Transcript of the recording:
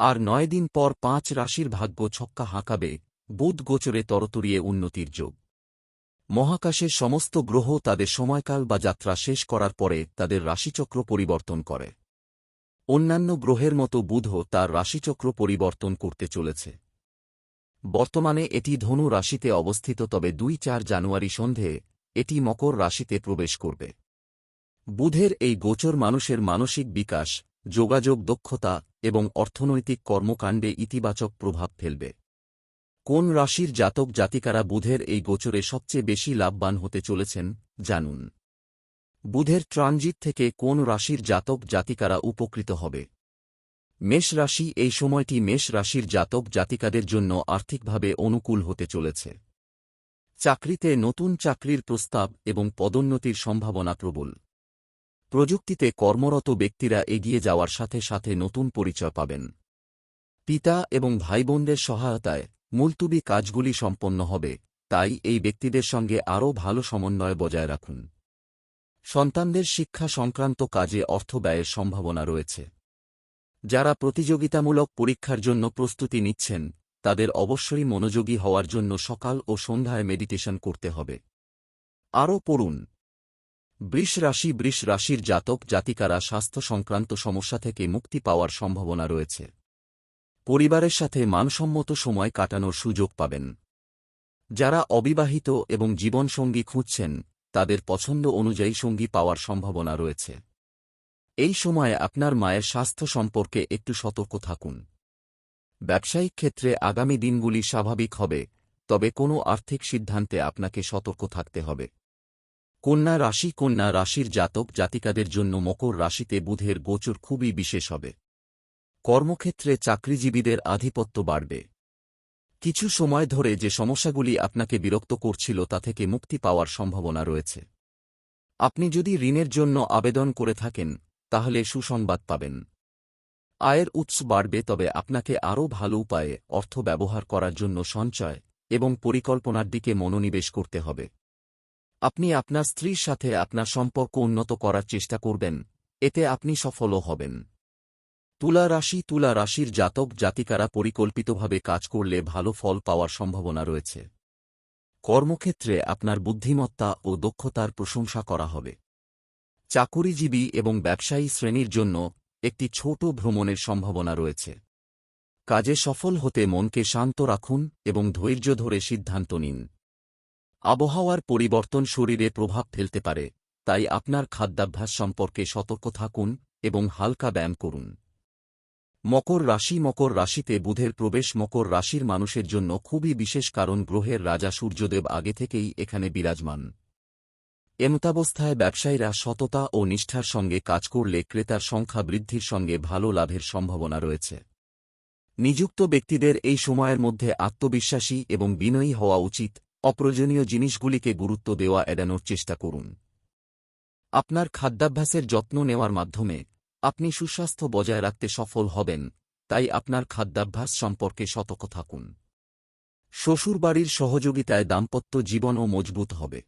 আর নয় দিন পর পাঁচ রাশির ভাগ্য ছক্কা হাঁকাবে, বুধ গোচরে তরতরিয়ে উন্নতির যোগ। মহাকাশের সমস্ত গ্রহ তাদের সময়কাল বা যাত্রা শেষ করার পরে তাদের রাশিচক্র পরিবর্তন করে। অন্যান্য গ্রহের মতো বুধও তার রাশিচক্র পরিবর্তন করতে চলেছে। বর্তমানে এটি ধনু রাশিতে অবস্থিত, তবে দুই চার জানুয়ারি সন্ধে এটি মকর রাশিতে প্রবেশ করবে। বুধের এই গোচর মানুষের মানসিক বিকাশ, যোগাযোগ দক্ষতা এবং অর্থনৈতিক কর্মকাণ্ডে ইতিবাচক প্রভাব ফেলবে। কোন রাশির জাতক জাতিকারা বুধের এই গোচরে সবচেয়ে বেশি লাভবান হতে চলেছেন, জানুন। বুধের ট্রানজিট থেকে কোন রাশির জাতক জাতিকারা উপকৃত হবে? মেষ রাশি, এই সময়টি মেষ রাশির জাতক জাতিকাদের জন্য আর্থিকভাবে অনুকূল হতে চলেছে। চাকরিতে নতুন চাকরির প্রস্তাব এবং পদোন্নতির সম্ভাবনা প্রবল। প্রযুক্তিতে কর্মরত ব্যক্তিরা এগিয়ে যাওয়ার সাথে সাথে নতুন পরিচয় পাবেন। পিতা এবং ভাইবোনদের সহায়তায় মুলতুবি কাজগুলি সম্পন্ন হবে, তাই এই ব্যক্তিদের সঙ্গে আরও ভালো সমন্বয় বজায় রাখুন। সন্তানদের শিক্ষা সংক্রান্ত কাজে অর্থ ব্যয়ের সম্ভাবনা রয়েছে। যারা প্রতিযোগিতামূলক পরীক্ষার জন্য প্রস্তুতি নিচ্ছেন, তাদের অবশ্যই মনোযোগী হওয়ার জন্য সকাল ও সন্ধ্যায় মেডিটেশন করতে হবে। আরও পড়ুন। বৃষ রাশি বৃষ রাশির জাতক জাতিকারা স্বাস্থ্য সংক্রান্ত সমস্যা থেকে মুক্তি পাওয়ার সম্ভাবনা রয়েছে। পরিবারের সাথে মানসম্মত সময় কাটানোর সুযোগ পাবেন। যারা অবিবাহিত এবং জীবনসঙ্গী খুঁজছেন, তাদের পছন্দ অনুযায়ী সঙ্গী পাওয়ার সম্ভাবনা রয়েছে। এই সময়ে আপনার মায়ের স্বাস্থ্য সম্পর্কে একটু সতর্ক থাকুন। ব্যবসায়িক ক্ষেত্রে আগামী দিনগুলি স্বাভাবিক হবে, তবে কোনো আর্থিক সিদ্ধান্তে আপনাকে সতর্ক থাকতে হবে। কন্যা রাশি কন্যা রাশির জাতক জাতিকাদের জন্য মকর রাশিতে বুধের গোচর খুবই বিশেষ হবে। কর্মক্ষেত্রে চাকরিজীবীদের আধিপত্য বাড়বে। কিছু সময় ধরে যে সমস্যাগুলি আপনাকে বিরক্ত করছিল তা থেকে মুক্তি পাওয়ার সম্ভাবনা রয়েছে। আপনি যদি ঋণের জন্য আবেদন করে থাকেন, তাহলে সুসংবাদ পাবেন। আয়ের উৎস বাড়বে তবে আপনাকে আরও ভালো উপায়ে অর্থ ব্যবহার করার জন্য সঞ্চয় এবং পরিকল্পনার দিকে মনোনিবেশ করতে হবে। আপনি আপনার স্ত্রীর সাথে আপনার সম্পর্ক উন্নত করার চেষ্টা করবেন, এতে আপনি সফলও হবেন। তুলা রাশি তুলা রাশির জাতক জাতিকারা পরিকল্পিতভাবে কাজ করলে ভালো ফল পাওয়ার সম্ভাবনা রয়েছে। কর্মক্ষেত্রে আপনার বুদ্ধিমত্তা ও দক্ষতার প্রশংসা করা হবে। চাকুরিজীবী এবং ব্যবসায়ী শ্রেণির জন্য একটি ছোট ভ্রমণের সম্ভাবনা রয়েছে। কাজে সফল হতে মনকে শান্ত রাখুন এবং ধৈর্য ধরে সিদ্ধান্ত নিন। আবহাওয়ার পরিবর্তন শরীরে প্রভাব ফেলতে পারে, তাই আপনার খাদ্যাভ্যাস সম্পর্কে সতর্ক থাকুন এবং হালকা ব্যায়াম করুন। মকর রাশি মকর রাশিতে বুধের প্রবেশ মকর রাশির মানুষের জন্য খুবই বিশেষ কারণ গ্রহের রাজা সূর্যদেব আগে থেকেই এখানে বিরাজমান। এমতাবস্থায় ব্যবসায়ীরা সততা ও নিষ্ঠার সঙ্গে কাজ করলে ক্রেতার সংখ্যা বৃদ্ধির সঙ্গে ভালো লাভের সম্ভাবনা রয়েছে। নিযুক্ত ব্যক্তিদের এই সময়ের মধ্যে আত্মবিশ্বাসী এবং বিনয়ী হওয়া উচিত অপ্রয়োজনীয় জিনিসগুলিকে গুরুত্ব দেওয়া এড়ানোর চেষ্টা করুন। আপনার খাদ্যাভ্যাসের যত্ন নেওয়ার মাধ্যমে আপনি সুস্বাস্থ্য বজায় রাখতে সফল হবেন, তাই আপনার খাদ্যাভ্যাস সম্পর্কে সতর্ক থাকুন। শ্বশুরবাড়ির সহযোগিতায় দাম্পত্য জীবনও মজবুত হবে।